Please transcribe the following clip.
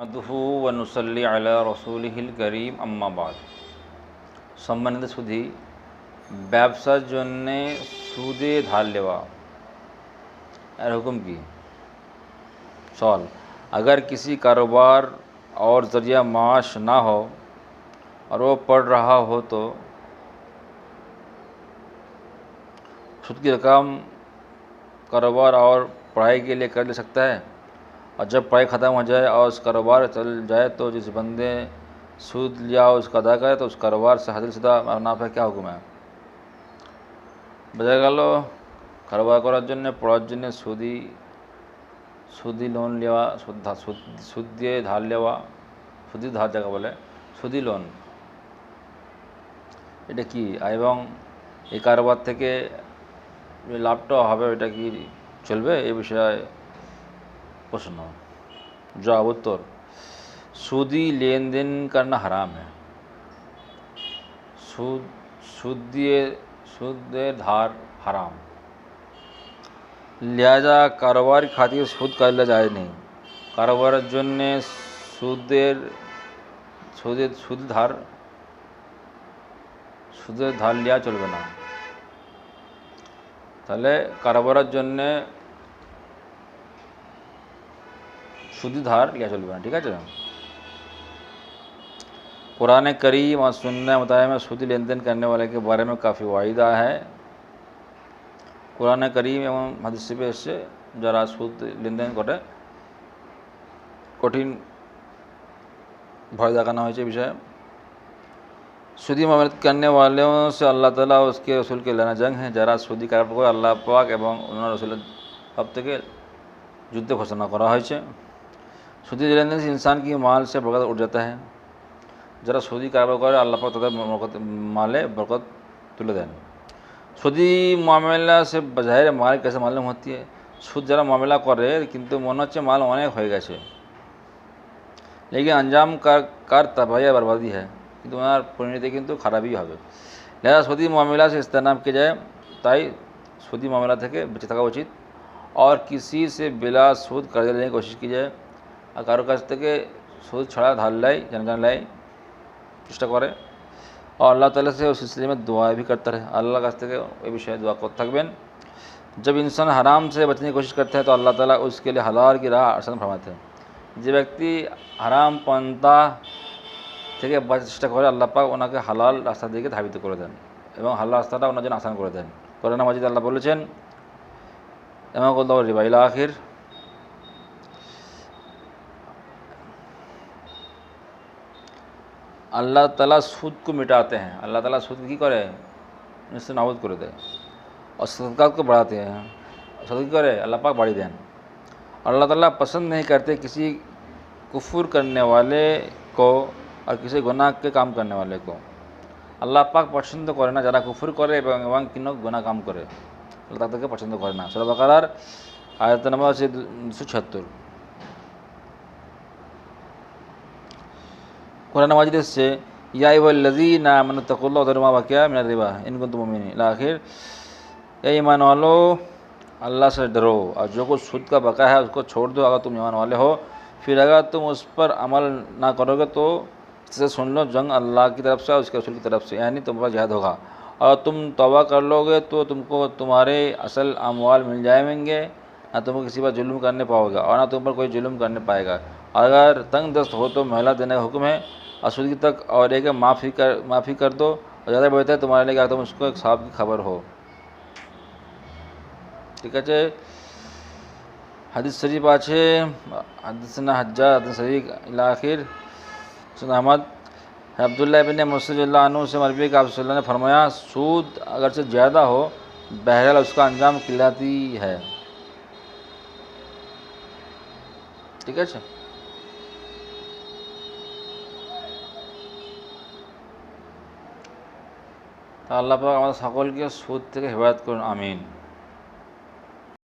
আদহু ওয়ানুসল্লি আলা রসুলহিল করিম আম্মাবাদ সম্মানিত সুধী ব্যবসার জন্যে সুদে ধার लेवा এর হুকুম কি सवाल अगर किसी कारोबार और ज़रिया माश ना हो और वो पढ़ रहा हो तो सूद की रकम कारोबार और पढ़ाई के लिए कर ले सकता है और जब पढ़ाई ख़त्म हो जाए और उस कारोबार चल जाए तो जिस बंदे सूद लिया उसका अदा करे तो उस कारोबार से हासिल शुदा মুনাফা क्या হুকুম है বোঝা গেল কারোবার করার জন্য পড়ার জন্য সুদি সুদি লোন নেওয়া সুদ ধা- সুদ সুদ দিয়ে ধার নেওয়া সুদি ধার যাকে বলে সুদি লোন এটা কি এবং এই কারোবার থেকে যে লাভটা হবে এটা কি চলবে এ বিষয়ে প্রশ্ন। জবাব উত্তর, সুদি লেনদেন করনা হারাম হ্যাঁ। সুদ সুদ দিয়ে, সুদের ধার হারাম। লিহাজা কারোবার খাতির সুদ কাটলে যায় নেই। কারোবারের জন্যে সুদের সুদের, সুদ ধার, সুদের ধার নেওয়া চলবে না। তাহলে কারোবারের জন্যে শুধু লিয়া চলবে না, ঠিক আছে? কোরআন करीम और सुन्ना मताया में सूदी लेन देन करने वाले के बारे में করিম এবং হাদিসিপে এসছে, যারা সুদ লেনদেন করে, কঠিন ভয় দেখানো হয়েছে বিষয়ে। সুদি মামলত করনে ওয়ালেও আল্লাহ তালা উসকে রসুলকে লেনা জং হ্যাঁ যারা সুদি কারবার করে আল্লাহ পাক এবং ওনার রসুলের সব থেকে যুদ্ধ ঘোষণা করা হয়েছে। সুদি লেনদেন से इंसान की माल से बरकत उठ जाता है যারা সৌদি কারবার করে আল্লাহ পাক তাদের বরকত माले बरकत তুলে দেন সুদি মামলা সে বাজারে মাল कैसे मालूम होती है সুদ যারা মামলা করে কিন্তু মনে হচ্ছে মাল অনেক হয়ে গেছে लेकिन अंजाम কার কার तबाही बर्बादी है কিন্তু ওনার পরিণতি কিন্তু খারাপই হবে লিহাজা সৌদি মামলা সে ইস্তেনাম কে যায় তাই সৌদি মামলা থেকে বেঁচে থাকা উচিত और किसी से बिला সুদ कर्ज लेने की कोशिश की जाए আর কারো কাছ থেকে সুদ ছাড়া ধার লাই জানা জানা লাই চেষ্টা করে और अल्लाह ताला से उस सिलसिले में दुआ भी करता रहे अल्लाह काछ থেকে এই বিষয়ে দোয়া করতে থাকবেন जब इंसान हराम से बचने की कोशिश करता है तो अल्लाह ताला उसके लिए हलाल की राह आसान फरमाते हैं যে ব্যক্তি হারাম পন্থা থেকে বাঁচার চেষ্টা করে আল্লাহ পাক ওনাকে হালাল রাস্তা দিকে ধাবিত করে দেন এবং হালাল রাস্তাটা ওনার জন্য আসান করে দেন কোরআন মাজিদ আল্লাহ বলেছেন এমন করল রিবাইলা আখির আল্লাহ তালা সুদকে मिटाते हैं अल्लाह ताला सूद की करे इससे नाबूद कर दे और सदक़ात को बढ़ाते हैं सदक़ी करे अल्लाह पाक बढ़ी दें अल्लाह ताला पसंद नहीं करते किसी कुफुर करने वाले को और किसी गुनाह के काम करने वाले को আল্লাহ পাক পছন্দ করে না যারা কুফুর করে এবং এবং কিনো গুনাহ কাম করে আল্লাহ তাদেরকে পছন্দ করে না সুরা বাকারার আয়াত নাম্বার হচ্ছে দুশো कुरान माजिद से याजी नामन तकुल्ला वाक़ मिन रिबा इनको तुम आखिर या ईमान वालो, अल्लाह से डरो, और जो कुछ खुद का बका है उसको छोड़ दो, अगर तुम ईमान वाले हो। फिर अगर तुम उस पर अमल ना करोगे तो इससे सुन लो, जंग अल्लाह की तरफ़ से और उसके रसूल की तरफ़ से, यानी तुम पर जहाद होगा। और तुम तोबा कर लोगे तो तुमको तुम्हारे असल अमवाल मिल जाएँगे, ना तुम किसी पर जुल्म करने पाओगे, और ना तुम पर कोई जुल्म करने पाएगा। अगर तंग दस्त हो तो महिला देने का हुक्म है अशुद्धि तक और एक माफ़ी कर माफ़ी कर दो, और ज़्यादा बेहतर है, तुम्हारे लिए तुम उसको एक साहब की खबर हो। ठीक है हदीस शरीफ आछे हदीसना हज्जा, हदीस शरीफ इलाखिर सुन अहमद अब्दुल्ला बिन मुसल्लानु से मरबी का आप ने फरमाया, सूद अगर से ज़्यादा हो, बहरहाल उसका अंजाम किलाती है। ठीक है আল্লাহ পাক আমাদের সকলকে সুদ থেকে হেফাজত করুন আমিন।